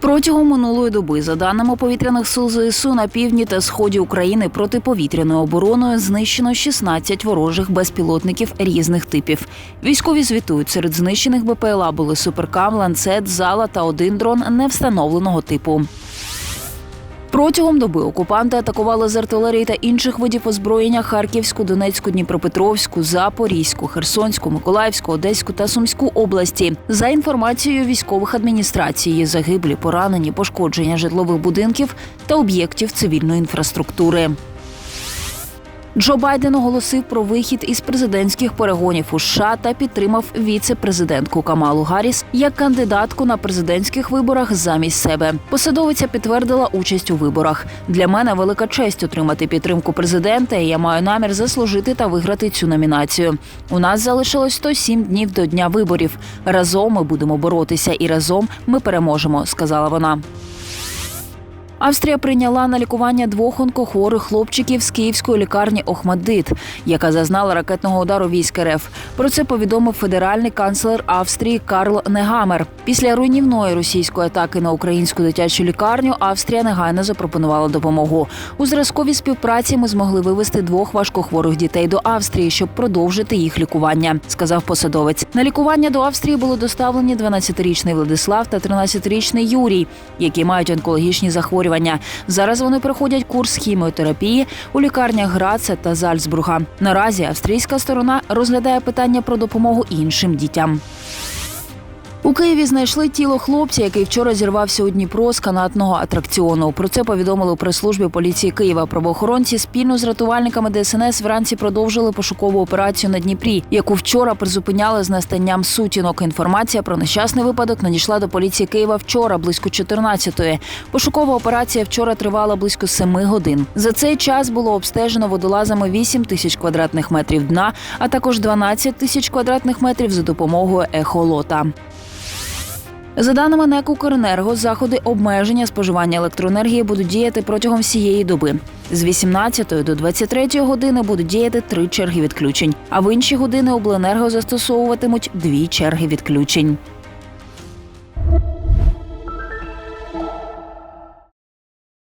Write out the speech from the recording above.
Протягом минулої доби, за даними повітряних сил ЗСУ, на півдні та сході України протиповітряною обороною знищено 16 ворожих безпілотників різних типів. Військові звітують, серед знищених БПЛА були суперкам, ланцет, зала та один дрон невстановленого типу. Протягом доби окупанти атакували з артилерії та інших видів озброєння Харківську, Донецьку, Дніпропетровську, Запорізьку, Херсонську, Миколаївську, Одеську та Сумську області. За інформацією військових адміністрацій, загиблі, поранені, пошкодження житлових будинків та об'єктів цивільної інфраструктури. Джо Байден оголосив про вихід із президентських перегонів у США та підтримав віце-президентку Камалу Гарріс як кандидатку на президентських виборах замість себе. Посадовиця підтвердила участь у виборах. Для мене велика честь отримати підтримку президента. і Я маю намір заслужити та виграти цю номінацію. У нас залишилось 107 днів до дня виборів. Разом ми будемо боротися, і разом ми переможемо, сказала вона. Австрія прийняла на лікування двох онкохворих хлопчиків з київської лікарні Охмаддит, яка зазнала ракетного удару військ РФ. Про це повідомив федеральний канцлер Австрії Карл Негамер. Після руйнівної російської атаки на українську дитячу лікарню Австрія негайно запропонувала допомогу. У зразковій співпраці ми змогли вивезти двох важкохворих дітей до Австрії, щоб продовжити їх лікування, сказав посадовець. На лікування до Австрії були доставлені 12-річний Владислав та 13-річний Юрій, які мають онкологічні захворювання. Зараз вони проходять курс хіміотерапії у лікарнях Граца та Зальцбурга. Наразі австрійська сторона розглядає питання про допомогу іншим дітям. У Києві знайшли тіло хлопця, який вчора зірвався у Дніпро з канатного атракціону. Про це повідомили у прес-службі поліції Києва. Правоохоронці спільно з рятувальниками ДСНС вранці продовжили пошукову операцію на Дніпрі, яку вчора призупиняли з настанням сутінок. Інформація про нещасний випадок надійшла до поліції Києва вчора, близько 14-ї. Пошукова операція вчора тривала близько 7 годин. За цей час було обстежено водолазами 8 тисяч квадратних метрів дна, а також 12 тисяч квадратних метрів за допомогою ехолота. За даними НЕК «Укренерго», заходи обмеження споживання електроенергії будуть діяти протягом всієї доби. З 18 до 23 години будуть діяти три черги відключень, а в інші години обленерго застосовуватимуть дві черги відключень.